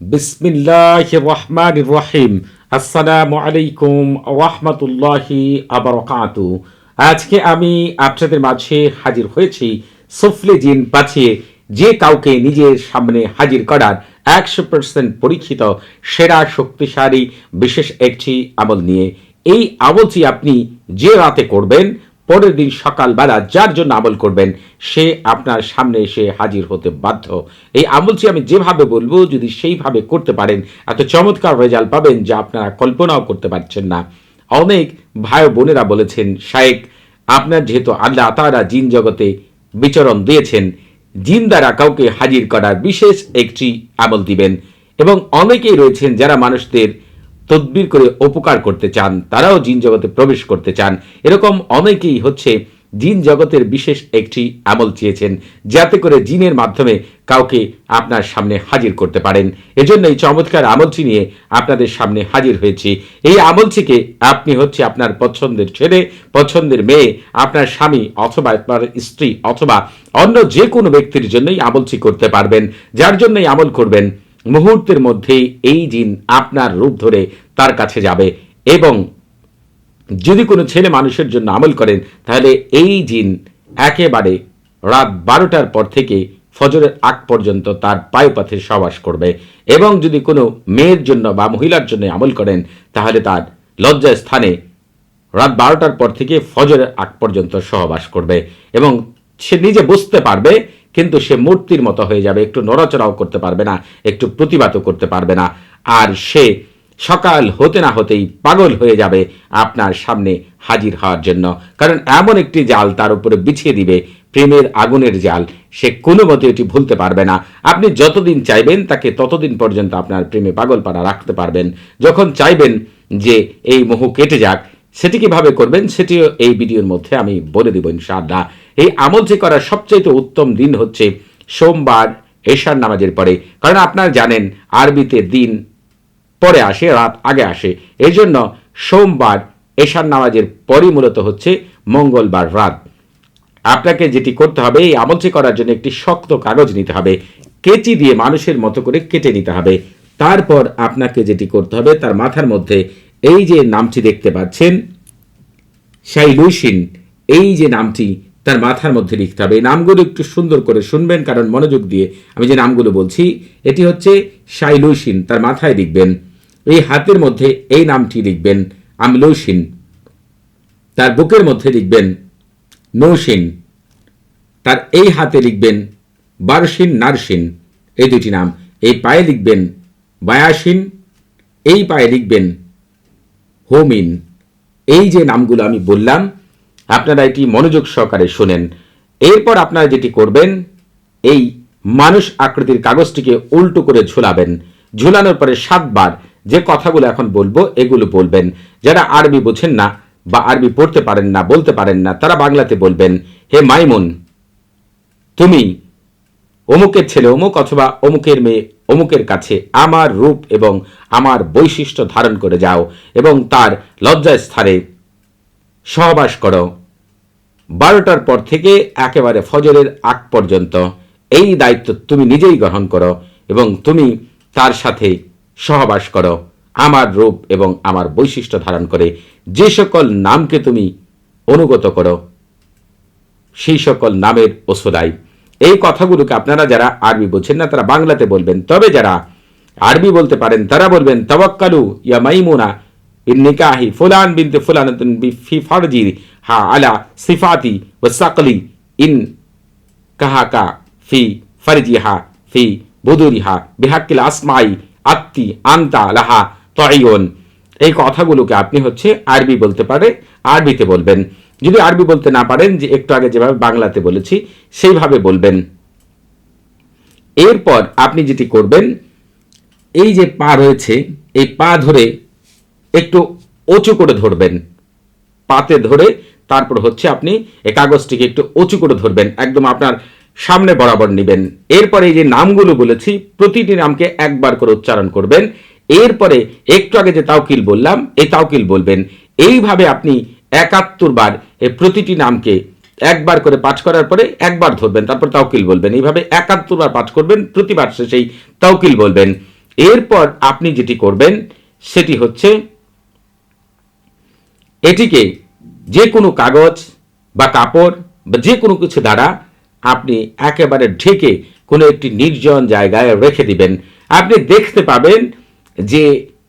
বিসমিল্লাহ রহমান রহিম। আসসালামু আলাইকুম রহমতুল্লাহি আবরকাতু আজকে আমি আপনাদের মাঝে হাজির হয়েছি সুফলে জিন বাঁচিয়ে যে কাউকে নিজের সামনে হাজির করার একশো পার্সেন্ট পরীক্ষিত, সেরা, শক্তিশালী, বিশেষ একটি আমল নিয়ে। এই আমলটি আপনি যে রাতে করবেন পরের দিন সকালবেলা যার জন্য আমল করবেন, সে আপনার সামনে এসে হাজির হতে বাধ্য। এই আমলটি আমি যেভাবে বলব, যদি সেইভাবে করতে পারেন, এত চমৎকার রেজাল্ট পাবেন যা আপনারা কল্পনাও করতে পারছেন না। অনেক ভাই বোনেরা বলেছেন শায়েক আপনার যেহেতু আল্লাহ তারা জিন জগতে বিচরণ দিয়েছেন, জিন দ্বারা কাউকে হাজির করার বিশেষ একটি আমল দিবেন। এবং অনেকেই রয়েছেন যারা মানুষদের তদবির করে উপকার করতে চান, তারাও জিন জগতে প্রবেশ করতে চান। এরকম অনেকেই হচ্ছে জিন জগতের বিশেষ একটি আমল চেয়েছেন, যাতে করে জিনের মাধ্যমে কাউকে আপনার সামনে হাজির করতে পারেন। এজন্য এই চমৎকার আমলটি নিয়ে আপনাদের সামনে হাজির হয়েছি। এই আমলটিকে আপনি হচ্ছে আপনার পছন্দের ছেলে, পছন্দের মেয়ে, আপনার স্বামী অথবা আপনার স্ত্রী অথবা অন্য যে কোনো ব্যক্তির জন্যই আমলটি করতে পারবেন। যার জন্যই আমল করবেন, মুহূর্তের মধ্যেই এই জিন আপনার রূপ ধরে তার কাছে যাবে এবং যদি কোনো ছেলে মানুষের জন্য আমল করেন তাহলে এই জিন একেবারে রাত বারোটার পর থেকে ফজরের আগ পর্যন্ত তার পায়ুপাথে সবাস করবে এবং যদি কোনো মেয়ের জন্য বা মহিলার জন্য আমল করেন, তাহলে তার লজ্জা স্থানে রাত বারোটার পর থেকে ফজরের আগ পর্যন্ত সহবাস করবে এবং সে নিজে বুঝতে পারবে, কিন্তু সে মূর্তির মতো হয়ে যাবে, একটু নড়াচড়াও করতে পারবে না, একটু প্রতিবাদও করতে পারবে না। আর সে সকাল হতে না হতেই পাগল হয়ে যাবে আপনার সামনে হাজির হওয়ার জন্য। কারণ এমন একটি জাল তার উপরে বিছিয়ে দিবে, প্রেমের আগুনের জাল। সে কোনো মতে এটি ভুলতে পারবে না। আপনি যতদিন চাইবেন তাকে ততদিন পর্যন্ত আপনার প্রেমে পাগল পাড়া রাখতে পারবেন। যখন চাইবেন যে এই মোহ কেটে যাক, সেটি কীভাবে করবেন সেটিও এই ভিডিওর মধ্যে আমি বলে দেব ইনশাআল্লাহ। এই আমল যে করার সবচাইতে উত্তম দিন হচ্ছে সোমবার, এশার নামাজের পরে। কারণ আপনারা জানেন, আরবিতে দিন পরে আসে, রাত আগে আসে। এই জন্য সোমবার এশার নামাজের পরই মূলত হচ্ছে মঙ্গলবার রাত। আপনাকে যেটি করতে হবে, এই আমলটি করার জন্য একটি শক্ত কাগজ নিতে হবে। কেচি দিয়ে মানুষের মতো করে কেটে নিতে হবে। তারপর আপনাকে যেটি করতে হবে, তার মাথার মধ্যে এই যে নামটি দেখতে পাচ্ছেন শাইলুসিন এই যে নামটি তার মাথার মধ্যে লিখতে হবে। এই নামগুলো একটু সুন্দর করে শুনবেন, কারণ মনোযোগ দিয়ে আমি যে নামগুলো বলছি, এটি হচ্ছে শাইলুসিন তার মাথায় লিখবেন এই হাতের মধ্যে এই নামটি লিখবেন আমলৌসিন। তার বুকের মধ্যে লিখবেন নৌসিন। তার এই হাতে লিখবেন বারসিন নারসিন। এই দুটি নাম। এই পায়ে লিখবেন বায়াসিন। এই পায়ে লিখবেন হোমিন। এই যে নামগুলো আমি বললাম, আপনারা এটি মনোযোগ সহকারে শোনেন। এরপর আপনারা যেটি করবেন, এই মানুষ আকৃতির কাগজটিকে উল্টো করে ঝুলাবেন। ঝুলানোর পরে সাতবার যে কথাগুলো এখন বলব, এগুলো বলবেন। যারা আরবি বোঝেন না বা আরবি পড়তে পারেন না, বলতে পারেন না, তারা বাংলাতে বলবেন, হে মাইমুন, তুমি অমুকের ছেলে, অমুক অথবা অমুকের মেয়ে, অমুকের কাছে আমার রূপ এবং আমার বৈশিষ্ট্য ধারণ করে যাও এবং তার লজ্জাস্থানে সহবাস করো। বারোটার পর থেকে একেবারে ফজরের আগ পর্যন্ত এই দায়িত্ব তুমি নিজেই গ্রহণ করো এবং তুমি তার সাথে সহবাস করো। আমার রূপ এবং আমার বৈশিষ্ট্য ধারণ করে যে সকল নামকে তুমি অনুগত করো, সেই সকল নামের ওসোদাই এই কথাগুলোকে আপনারা যারা আরবি বোঝেন না, তারা বাংলাতে বলবেন। তবে যারা আরবি বলতে পারেন, তারা বলবেন তবাক্কালু ইয়া মাইমুনা নিকাহি ফুলান বিনতে ফুলানাতুন ফি ফারজি হা আলা সিফাতি ওয়া সাকলি ইন কাহাকা ফি ফারজিহা ফি বুদুরিহা বিহাক্কিল আসমাই আত্মি, আন্তা, লাহা তয়ন এই কথাগুলোকে আপনি হচ্ছে আরবি বলতে পারে, আরবিতে বলবেন। যদি আরবি বলতে না পারেন, যে একটু আগে যেভাবে বাংলাতে বলেছি, সেইভাবে বলবেন। এরপর আপনি যেটি করবেন, এই যে পা রয়েছে, এই পা ধরে একটু উঁচু করে ধরবেন। পাতে ধরে তারপর হচ্ছে আপনি, এই কাগজটিকে একটু উঁচু করে ধরবেন। একদম আপনার সামনে বরাবর নেবেন। এরপরে যে নামগুলো বলেছি, প্রতিটি নামকে একবার করে উচ্চারণ করবেন। এরপরে একটু আগে যে তাওকিল বললাম, এই তাওকিল বলবেন। এইভাবে আপনি একাত্তর বার প্রতিটি নামকে একবার করে পাঠ করার পরে একবার ধরবেন, তারপর তাওকিল বলবেন। এইভাবে একাত্তর বার পাঠ করবেন, প্রতিবার শেষেই তাওকিল বলবেন। এরপর আপনি যেটি করবেন, সেটি হচ্ছে এটিকে যে কোনো কাগজ বা কাপড় বা যে কোনো কিছু দ্বারা আপনি একেবারে ঢেকে কোনো একটি নির্জন জায়গায় রেখে দিবেন। আপনি দেখতে পাবেন যে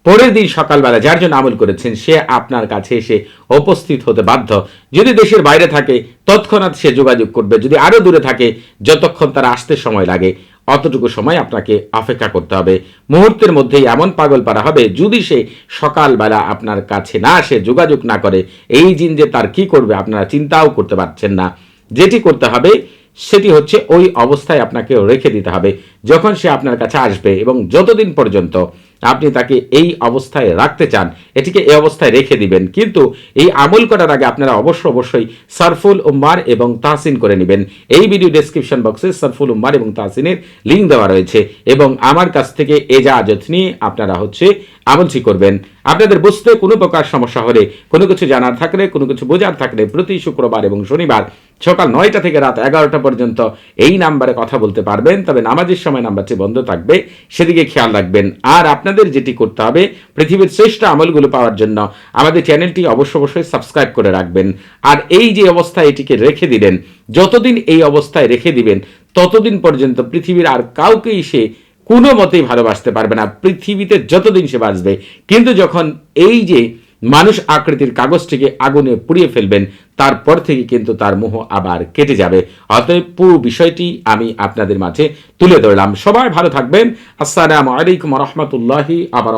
পরের দিন সকালবেলা যার জন্য আমল করেছেন, সে আপনার কাছে এসে উপস্থিত হতে বাধ্য। যদি দেশের বাইরে থাকে, তৎক্ষণাৎ সে যোগাযোগ করবে। যদি আরও দূরে থাকে, যতক্ষণ তার আসতে সময় লাগে, অতটুকু সময় আপনাকে অপেক্ষা করতে হবে। মুহূর্তের মধ্যেই এমন পাগল পারা হবে, যদি সে সকালবেলা আপনার কাছে না আসে, যোগাযোগ না করে, এই জিন যে তার কি করবে আপনারা চিন্তাও করতে পারছেন না। যেটি করতে হবে সেটি হচ্ছে ওই অবস্থায় আপনাকে রেখে দিতে হবে, যখন সে আপনার কাছে আসবে এবং যতদিন পর্যন্ত আপনি তাকে এই অবস্থায় রাখতে চান, এটিকে এই অবস্থায় রেখে দিবেন। কিন্তু এই আমল করার আগে আপনারা অবশ্য অবশ্যই সারফুল উম্মার এবং তাহসিন করে নেবেন। এই ভিডিও ডেসক্রিপশন বক্সে সারফুল উম্মার এবং তাহসিনের লিঙ্ক দেওয়া রয়েছে এবং আমার কাছ থেকে এজাজত নিয়ে আপনারা হচ্ছে আমলটি করবেন। আপনাদের বুঝতে কোনো প্রকার সমস্যা হলে, কোনো কিছু জানার থাকলে, কোনো কিছু বোঝার থাকলে প্রতি শুক্রবার এবং শনিবার সকাল নয়টা থেকে রাত এগারোটা পর্যন্ত এই নাম্বারে কথা বলতে পারবেন। তবে নামাজের সময় নাম্বারটি বন্ধ থাকবে, সেদিকে খেয়াল রাখবেন। আর আপনাদের যেটি করতে হবে, পৃথিবীর শ্রেষ্ঠ আমলগুলো পাওয়ার জন্য আমাদের চ্যানেলটি অবশ্য অবশ্যই সাবস্ক্রাইব করে রাখবেন। আর এই যে অবস্থায় এটিকে রেখে দিলেন, যতদিন এই অবস্থায় রেখে দিবেন, ততদিন পর্যন্ত পৃথিবীর আর কাউকেই সে কোনো মতেই ভালোবাসতে পারবে না। পৃথিবীতে যতদিন সে বাঁচবে, কিন্তু যখন এই যে মানুষ আকৃতির কাগজটিকে আগুনে পুড়িয়ে ফেলবেন, তারপর থেকে কিন্তু তার মোহ আবার কেটে যাবে। অতএব পুরো বিষয়টি আমি আপনাদের মাঝে তুলে ধরলাম। সবাই ভালো থাকবেন। আসসালামু আলাইকুম রহমতুল্লাহি আবার